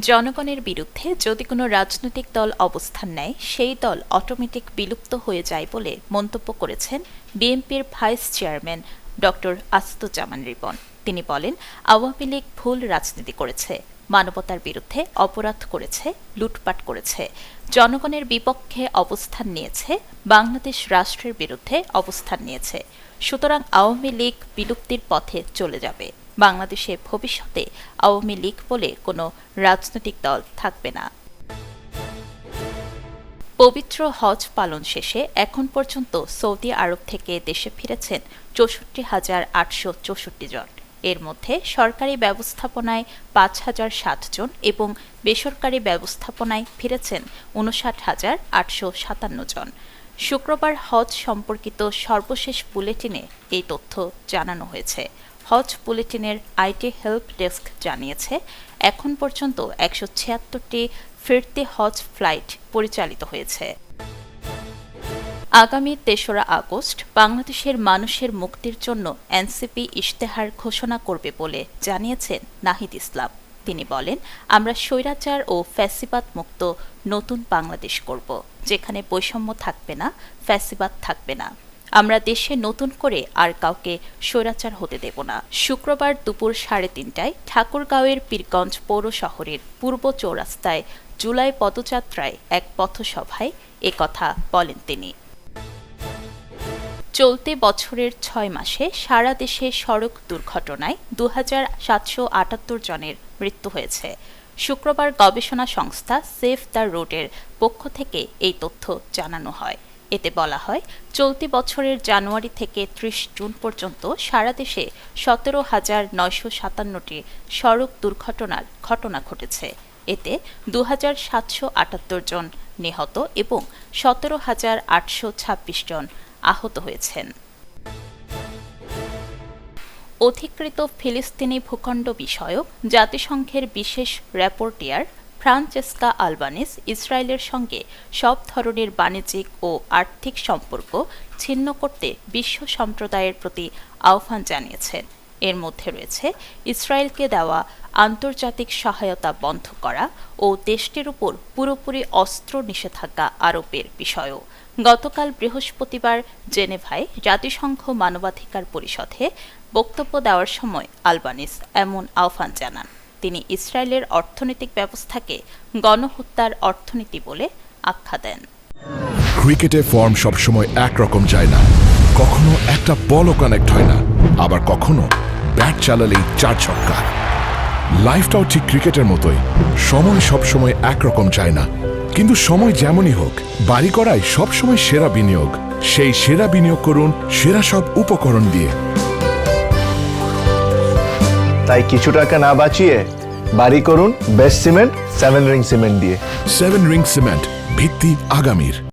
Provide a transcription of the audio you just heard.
জনগণের বিরুদ্ধে যদি কোনো রাজনৈতিক দল অবস্থান নেয়, সেই দল অটোমেটিক বিলুপ্ত হয়ে যায় বলে মন্তব্য করেছেন বিএনপির vice chairman doctor Asaduzzaman Ripon. তিনি বলেন, আওয়ামী লীগ ভুল রাজনীতি করেছে, মানবতার বিরুদ্ধে অপরাধ করেছে, লুটপাট করেছে, জনগণের বিপক্ষে অবস্থান নিয়েছে, বাংলাদেশ রাষ্ট্রের বিরুদ্ধে অবস্থান নিয়েছে, সুতরাং আওয়ামী লীগ বিলুপ্তির পথে চলে যাবে। বাংলাদেশে ভবিষ্যতে আওয়ামী লীগ বলে কোনো রাজনৈতিক দল থাকবে না। পবিত্র হজ পালন শেষে এখন পর্যন্ত সৌদি আরব থেকে দেশে ফিরেছেন চৌষট্টি হাজার আটশো চৌষট্টি জন। এর মধ্যে সরকারি ব্যবস্থাপনায় পাঁচ হাজার সাত জন এবং বেসরকারি ব্যবস্থাপনায় ফিরেছেন উনষাট হাজার আটশো সাতান্ন জন। শুক্রবার হজ সম্পর্কিত সর্বশেষ বুলেটিনে এই তথ্য জানানো হয়েছে। হজ বুলেটিনের আইটি হেল্প ডেস্ক জানিয়েছে, এখন পর্যন্ত একশো ছিয়াত্তরটি ফিরতি হজ ফ্লাইট পরিচালিত হয়েছে। আগামী তেসরা আগস্ট বাংলাদেশের মানুষের মুক্তির জন্য এনসিপি ইশতেহার ঘোষণা করবে বলে জানিয়েছেন নাহিদ ইসলাম। তিনি বলেন, আমরা স্বৈরাচার ও ফ্যাসিবাদ মুক্ত নতুন বাংলাদেশ করব, যেখানে বৈষম্য থাকবে না, ফ্যাসিবাদ থাকবে না। আমরা দেশে নতুন করে আর কাউকে স্বৈরাচার হতে দেব না। শুক্রবার দুপুর সাড়ে তিনটায় ঠাকুরগাঁওয়ের পীরগঞ্জ পৌর শহরের পূর্ব চৌরাস্তায় জুলাই পদযাত্রায় এক পথসভায় একথা বলেন তিনি। চলতি বছরের ছয় মাসে সারা দেশে সড়ক দুর্ঘটনায় দু আটাত্তর জনের মৃত্যু হয়েছে। শুক্রবার গবেষণা সংস্থা সেফ দ্য রোডের পক্ষ থেকে এই তথ্য জানানো হয়। এতে বলা হয়, চলতি বছরের জানুয়ারি থেকে ত্রিশ জুন পর্যন্ত সারা দেশে সতেরো হাজার নয়শো সাতান্নটি সড়ক দুর্ঘটনার ঘটনা ঘটেছে। এতে দু হাজার সাতশো আটাত্তর জন নিহত এবং সতেরো হাজার আটশো ছাব্বিশ জন আহত হয়েছেন। অধিকৃত ফিলিস্তিনি ভূখণ্ড বিষয়ক জাতিসংঘের বিশেষ র্যাপোর্টিয়ার ফ্রান্সেস্কা আলবানিস ইসরায়েলের সঙ্গে সব ধরনের বাণিজ্যিক ও আর্থিক সম্পর্ক ছিন্ন করতে বিশ্ব সম্প্রদায়ের প্রতি আহ্বান জানিয়েছেন। এর মধ্যে রয়েছে ইসরায়েলকে দেওয়া আন্তর্জাতিক সহায়তা বন্ধ করা ও দেশটির উপর পুরোপুরি অস্ত্র নিষেধাজ্ঞা আরোপের বিষয়ও। গতকাল বৃহস্পতিবার জেনেভায় জাতিসংঘ মানবাধিকার পরিষদে বক্তব্য দেওয়ার সময় আলবানিস এমন আহ্বান জানান। তিনি ইসরায়েলের অর্থনৈতিক ব্যবস্থাকে গণহত্যার অর্থনীতি বলে আখ্যা দেন। ক্রিকেটে ফর্ম সবসময় একরকম যায় না। কখনো একটা বলও কানেক্ট হয় না। আবার কখনো ব্যাট চালালেই চার ছক্কা। লাইফটাও ঠিক ক্রিকেটের মতোই। সময় সবসময় একরকম যায় না। কিন্তু সময় যেমনই হোক, বাড়ি করাই সবসময় সেরা বিনিয়োগ। সেই সেরা বিনিয়োগ করুন, সেরা সব উপকরণ দিয়ে। তাই কিছু টাকা না বাঁচিয়ে বাড়ি করুন best cement seven ring cement দিয়ে। সেভেন রিং সিমেন্ট ভিত্তি আগামীর।